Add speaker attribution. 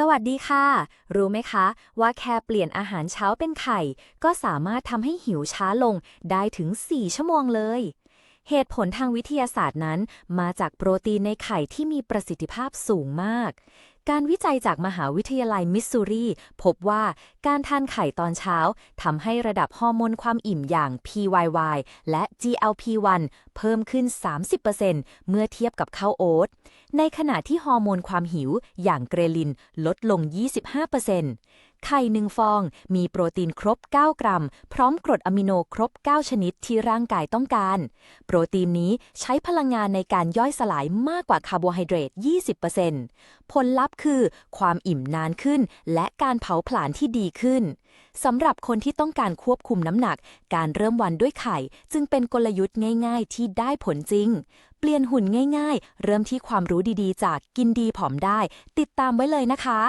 Speaker 1: สวัสดีค่ะ รู้ไหมคะ ว่าแค่เปลี่ยนอาหารเช้าเป็นไข่ ก็สามารถทำให้หิวช้าลงได้ถึง 4 ชั่วโมงเลย เหตุผลทางวิทยาศาสตร์นั้น มาจากโปรตีนในไข่ที่มีประสิทธิภาพสูงมาก การวิจัยจากมหาวิทยาลัยมิสซูรีพบว่าการทานไข่ตอนเช้าทำให้ระดับฮอร์โมนความอิ่มอย่าง PYY และ GLP-1 เพิ่มขึ้น 30%เมื่อเทียบกับข้าวโอ๊ต ในขณะที่ฮอร์โมนความหิวอย่างเกรลินลดลง 25% ไข่หนึ่งฟอง มีโปรตีนครบ 9 กรัม พร้อมกรดอะมิโนครบ 9 ชนิดที่ร่างกายต้องการ โปรตีนนี้ใช้พลังงานในการย่อยสลายมากกว่าคาร์โบไฮเดรต 20%ผลลัพธ์คือ ความอิ่มนานขึ้น และการเผาผลาญที่ดีขึ้นสำหรับคนที่ต้องการควบคุมน้ำหนัก การเริ่มวันด้วยไข่ จึงเป็นกลยุทธ์ง่าย ๆ ที่ได้ผลจริง เปลี่ยนหุ่นง่าย ๆ เริ่มที่ความรู้ดีๆ จากกินดีผอมได้ ติดตามไว้เลยนะคะ